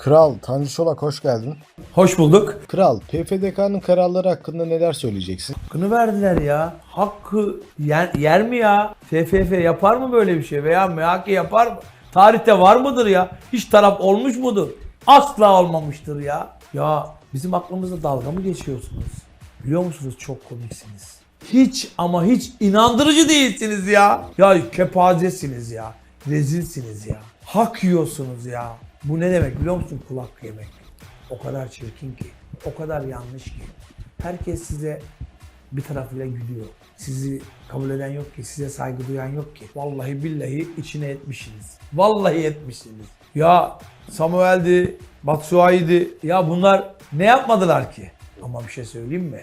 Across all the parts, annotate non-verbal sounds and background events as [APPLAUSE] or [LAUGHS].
Kral Tanju Çolak hoş geldin. Hoş bulduk. Kral PFDK'nın kararları hakkında neler söyleyeceksin? Hakkını verdiler ya. Hakkı yer, yer mi ya? TFF yapar mı böyle bir şey? Veya MHK yapar mı? Tarihte var mıdır ya? Hiç taraf olmuş mudur? Asla olmamıştır ya. Ya bizim aklımızda dalga mı geçiyorsunuz? Biliyor musunuz çok komiksiniz. Hiç ama hiç inandırıcı değilsiniz ya. Ya kepazesiniz ya. Rezilsiniz ya. Hak yiyorsunuz ya. Bu ne demek biliyor musun kulak yemek? O kadar çirkin ki. O kadar yanlış ki. Herkes size bir tarafıyla gülüyor. Sizi kabul eden yok ki, size saygı duyan yok ki. Vallahi billahi içine etmişsiniz. Vallahi etmişsiniz. Ya Samuel'di, Batshuayi'di. Ya bunlar ne yapmadılar ki? Ama bir şey söyleyeyim mi?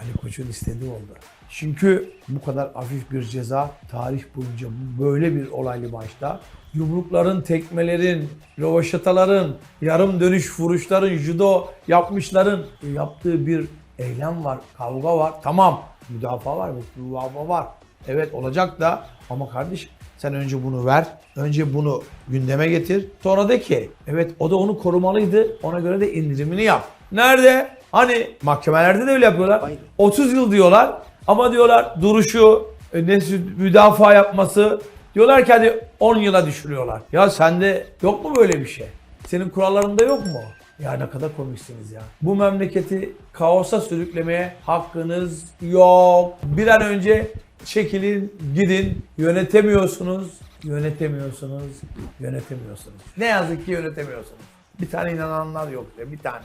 Ali Koç'un istediği oldu. Çünkü bu kadar hafif bir ceza tarih boyunca böyle bir olaylı maçta yumrukların, tekmelerin, rovaşataların, yarım dönüş vuruşların, judo yapmışların yaptığı bir eylem var, kavga var. Tamam müdafaa var, müdafaa var. Evet olacak da ama kardeşim sen önce bunu ver. Önce bunu gündeme getir. Sonra de ki evet o da onu korumalıydı. Ona göre de indirimini yap. Nerede? Hani mahkemelerde de öyle yapıyorlar. 30 yıl diyorlar ama diyorlar duruşu, e, ne müdafaa yapması diyorlar ki hadi 10 yıla düşürüyorlar. Ya sende yok mu böyle bir şey? Senin kurallarında yok mu? Ya ne kadar komiksiniz ya. Bu memleketi kaosa sürüklemeye hakkınız yok. Bir an önce çekilin, gidin. Yönetemiyorsunuz, yönetemiyorsunuz, yönetemiyorsunuz. Ne yazık ki yönetemiyorsunuz. Bir tane inananlar yok ya, bir tane.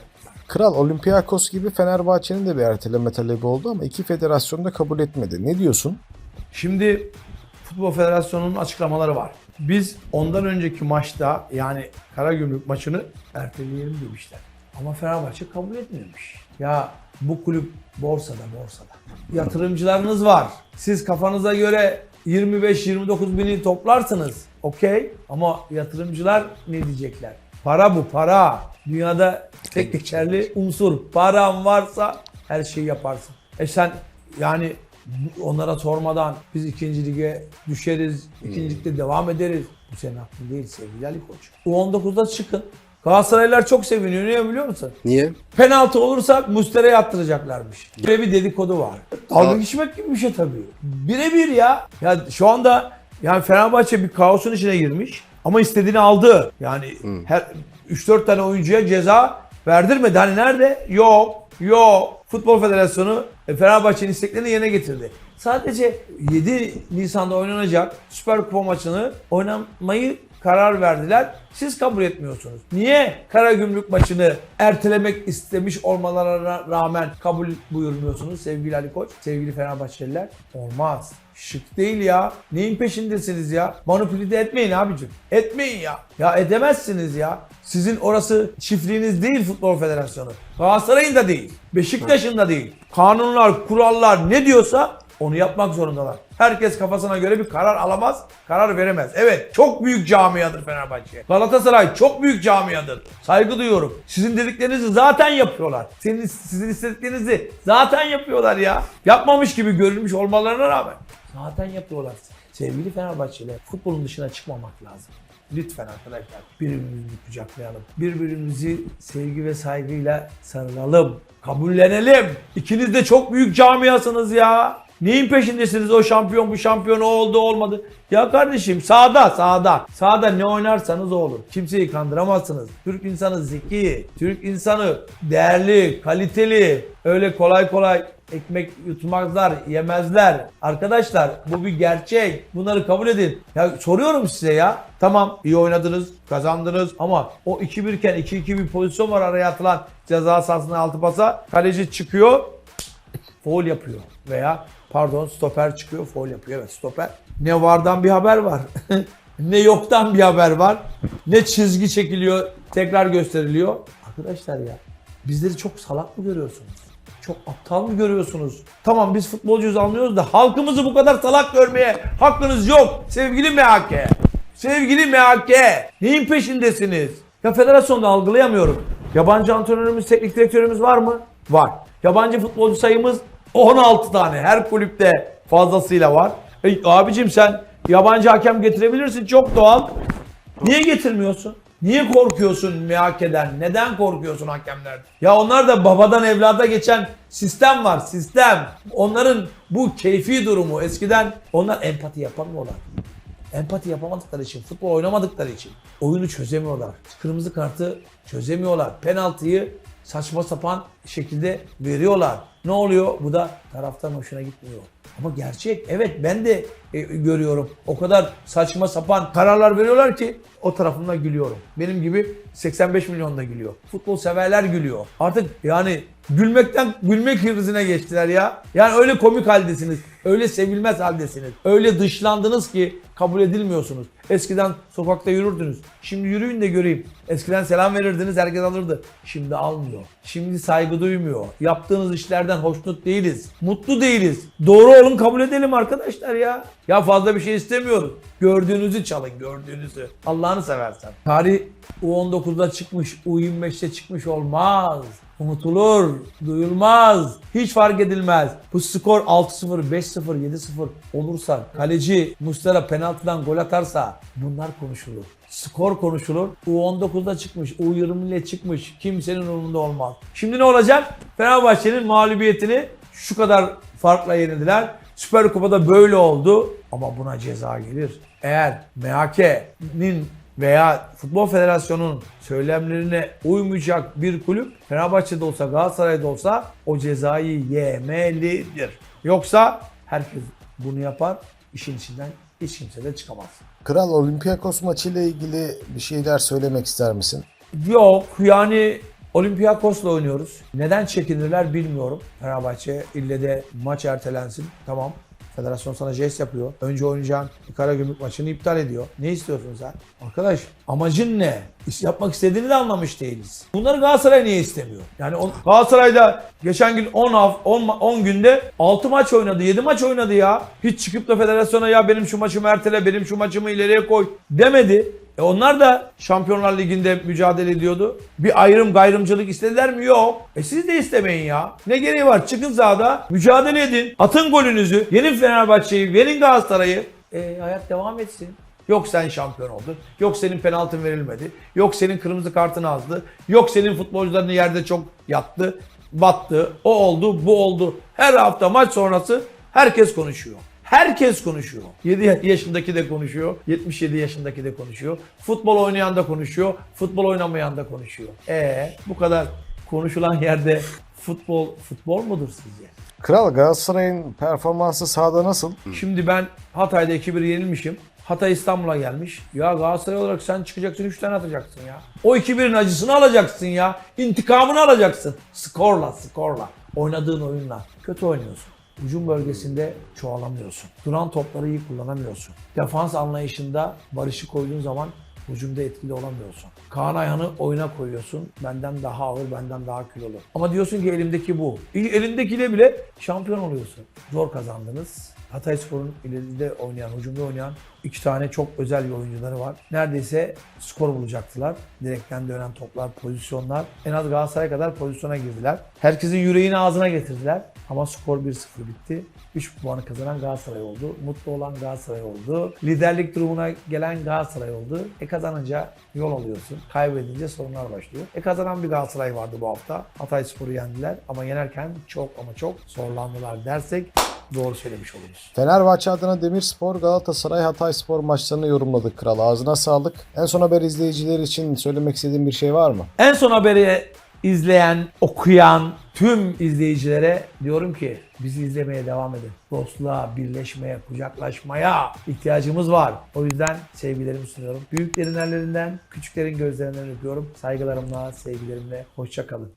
Kral Olympiakos gibi Fenerbahçe'nin de bir erteleme talebi oldu ama iki federasyon da kabul etmedi. Ne diyorsun? Şimdi Futbol Federasyonu'nun açıklamaları var. Biz ondan önceki maçta yani Karagümrük maçını erteleyelim demişler. Ama Fenerbahçe kabul etmemiş. Ya bu kulüp borsada borsada. Yatırımcılarınız var. Siz kafanıza göre 25-29 bini toplarsınız. Okey. Ama yatırımcılar ne diyecekler? Para bu para. Dünyada tek geçerli unsur. Paran varsa her şeyi yaparsın. E sen yani onlara sormadan biz ikinci lige düşeriz, ikinci ligde devam ederiz. Bu senin hakkın değil sevgili Ali Koç. U19'da çıkın. Galatasaraylılar çok seviniyor. Niye biliyor musun? Niye? Penaltı olursa Mustera'ya yaptıracaklarmış. Böyle bir dedikodu var. Dalga geçmek gibi bir şey tabii. Birebir ya. Ya şu anda yani Fenerbahçe bir kaosun içine girmiş ama istediğini aldı. Yani her 3-4 tane oyuncuya ceza verdirmedi. Hani nerede? Yok. Yok. Futbol Federasyonu e, Fenerbahçe'nin isteklerini yerine getirdi. Sadece 7 Nisan'da oynanacak Süper Kupa maçını oynamayı karar verdiler. Siz kabul etmiyorsunuz. Niye Karagümrük maçını ertelemek istemiş olmalarına rağmen kabul buyurmuyorsunuz sevgili Ali Koç, sevgili Fenerbahçeliler? Olmaz. Şık değil ya. Neyin peşindesiniz ya? Manipüle etmeyin abicim. Etmeyin ya. Ya edemezsiniz ya. Sizin orası çiftliğiniz değil Futbol Federasyonu. Galatasaray'ın da değil. Beşiktaş'ın da değil. Kanunlar, kurallar ne diyorsa onu yapmak zorundalar. Herkes kafasına göre bir karar alamaz, karar veremez. Evet, çok büyük camiadır Fenerbahçe. Galatasaray çok büyük camiadır. Saygı duyuyorum. Sizin dediklerinizi zaten yapıyorlar. Senin, sizin istediklerinizi zaten yapıyorlar ya. Yapmamış gibi görülmüş olmalarına rağmen. Zaten yapıyorlar. Sevgili Fenerbahçeliler, futbolun dışına çıkmamak lazım. Lütfen arkadaşlar birbirimizi kucaklayalım. Birbirimizi sevgi ve saygıyla sarılalım. Kabullenelim. İkiniz de çok büyük camiasınız ya. Neyin peşindesiniz o şampiyon bu şampiyon o oldu olmadı. Ya kardeşim sağda sağda. Sağda ne oynarsanız o olur. Kimseyi kandıramazsınız. Türk insanı zeki. Türk insanı değerli, kaliteli. Öyle kolay kolay ekmek yutmazlar, yemezler. Arkadaşlar bu bir gerçek. Bunları kabul edin. Ya soruyorum size ya. Tamam iyi oynadınız, kazandınız ama o 2-1 iken 2-2 bir pozisyon var araya atılan ceza sahasına altı pasa. Kaleci çıkıyor, foul yapıyor veya pardon stoper çıkıyor foul yapıyor. Evet stoper. Ne vardan bir haber var. [LAUGHS] ne yoktan bir haber var. Ne çizgi çekiliyor tekrar gösteriliyor. Arkadaşlar ya bizleri çok salak mı görüyorsunuz? Çok aptal mı görüyorsunuz? Tamam biz futbolcuyuz anlıyoruz da halkımızı bu kadar salak görmeye hakkınız yok sevgili MHK. Sevgili MHK. Neyin peşindesiniz? Ya federasyonda algılayamıyorum. Yabancı antrenörümüz, teknik direktörümüz var mı? Var. Yabancı futbolcu sayımız 16 tane. Her kulüpte fazlasıyla var. E, abicim sen yabancı hakem getirebilirsin çok doğal. Niye getirmiyorsun? Niye korkuyorsun MHK'den? Neden korkuyorsun hakemlerden? Ya onlar da babadan evlada geçen sistem var, sistem. Onların bu keyfi durumu eskiden onlar empati yapamıyorlar. Empati yapamadıkları için, futbol oynamadıkları için oyunu çözemiyorlar. Kırmızı kartı çözemiyorlar. Penaltıyı saçma sapan şekilde veriyorlar. Ne oluyor? Bu da taraftan hoşuna gitmiyor. Ama gerçek. Evet ben de e, görüyorum. O kadar saçma sapan kararlar veriyorlar ki o tarafımda gülüyorum. Benim gibi 85 milyon da gülüyor. Futbol severler gülüyor. Artık yani gülmekten gülmek hırzına geçtiler ya. Yani öyle komik haldesiniz. Öyle sevilmez haldesiniz. Öyle dışlandınız ki kabul edilmiyorsunuz. Eskiden sokakta yürürdünüz. Şimdi yürüyün de göreyim. Eskiden selam verirdiniz herkes alırdı. Şimdi almıyor. Şimdi saygı duymuyor. Yaptığınız işlerden hoşnut değiliz. Mutlu değiliz. Doğru olun kabul edelim arkadaşlar ya. Ya fazla bir şey istemiyoruz. Gördüğünüzü çalın gördüğünüzü. Allah'ını seversen. Tarih U19'da çıkmış, U25'te çıkmış olmaz. Unutulur, duyulmaz, hiç fark edilmez. Bu skor 6-0, 5-0, 7-0 olursa, kaleci Muslera penaltıdan gol atarsa bunlar konuşulur. Skor konuşulur. U19'da çıkmış, U20 ile çıkmış. Kimsenin umurunda olmaz. Şimdi ne olacak? Fenerbahçe'nin mağlubiyetini şu kadar farkla yenildiler. Süper Kupa'da böyle oldu ama buna ceza gelir. Eğer MHK'nin veya Futbol Federasyonu'nun söylemlerine uymayacak bir kulüp Fenerbahçe'de olsa Galatasaray'da olsa o cezayı yemelidir. Yoksa herkes bunu yapar işin içinden hiç kimse de çıkamaz. Kral Olympiakos maçıyla ilgili bir şeyler söylemek ister misin? Yok yani Olympiakos'la oynuyoruz. Neden çekinirler bilmiyorum. Fenerbahçe ille de maç ertelensin. Tamam. Federasyon sana jest yapıyor. Önce oynayacağın Karagümrük maçını iptal ediyor. Ne istiyorsun sen? Arkadaş amacın ne? İş yapmak istediğini de anlamış değiliz. Bunları Galatasaray niye istemiyor? Yani o- Galatasaray'da geçen gün 10 haf- 10, ma- 10 günde 6 maç oynadı, 7 maç oynadı ya. Hiç çıkıp da federasyona ya benim şu maçımı ertele, benim şu maçımı ileriye koy demedi. E onlar da Şampiyonlar Ligi'nde mücadele ediyordu. Bir ayrım gayrımcılık istediler mi? Yok. E siz de istemeyin ya. Ne gereği var? Çıkın sahada, mücadele edin. Atın golünüzü. Yenin Fenerbahçe'yi, yenin Galatasaray'ı. E hayat devam etsin. Yok sen şampiyon oldun. Yok senin penaltın verilmedi. Yok senin kırmızı kartın azdı. Yok senin futbolcuların yerde çok yattı, battı. O oldu, bu oldu. Her hafta maç sonrası herkes konuşuyor. Herkes konuşuyor. 7 yaşındaki de konuşuyor. 77 yaşındaki de konuşuyor. Futbol oynayan da konuşuyor. Futbol oynamayan da konuşuyor. E bu kadar konuşulan yerde futbol futbol mudur sizce? Kral Galatasaray'ın performansı sahada nasıl? Şimdi ben Hatay'da 2-1 yenilmişim. Hatay İstanbul'a gelmiş. Ya Galatasaray olarak sen çıkacaksın 3 tane atacaksın ya. O 2-1'in acısını alacaksın ya. İntikamını alacaksın. Skorla, skorla. Oynadığın oyunla. Kötü oynuyorsun. Hücum bölgesinde çoğalamıyorsun. Duran topları iyi kullanamıyorsun. Defans anlayışında barışı koyduğun zaman hücumda etkili olamıyorsun. Kaan Ayhan'ı oyuna koyuyorsun. Benden daha ağır, benden daha kilolu. Ama diyorsun ki elimdeki bu. Elindekiyle bile şampiyon oluyorsun. Zor kazandınız. Hatayspor'un ileride oynayan, hücumda oynayan iki tane çok özel bir oyuncuları var. Neredeyse skor bulacaktılar. Direkten dönen toplar, pozisyonlar. En az Galatasaray kadar pozisyona girdiler. Herkesin yüreğini ağzına getirdiler. Ama skor 1-0 bitti. 3 puanı kazanan Galatasaray oldu. Mutlu olan Galatasaray oldu. Liderlik durumuna gelen Galatasaray oldu. E kazanınca yol alıyorsun. Kaybedince sorunlar başlıyor. E kazanan bir Galatasaray vardı bu hafta. Hatayspor'u yendiler ama yenerken çok ama çok zorlandılar dersek doğru söylemiş oluruz. Fenerbahçe adına Demirspor, Galatasaray, Hatayspor maçlarını yorumladık Kral. Ağzına sağlık. En son haber izleyiciler için söylemek istediğin bir şey var mı? En son haberi izleyen, okuyan tüm izleyicilere diyorum ki bizi izlemeye devam edin. Dostluğa, birleşmeye, kucaklaşmaya ihtiyacımız var. O yüzden sevgilerimi sunuyorum. Büyüklerin ellerinden, küçüklerin gözlerinden öpüyorum. Saygılarımla, sevgilerimle. Hoşça kalın.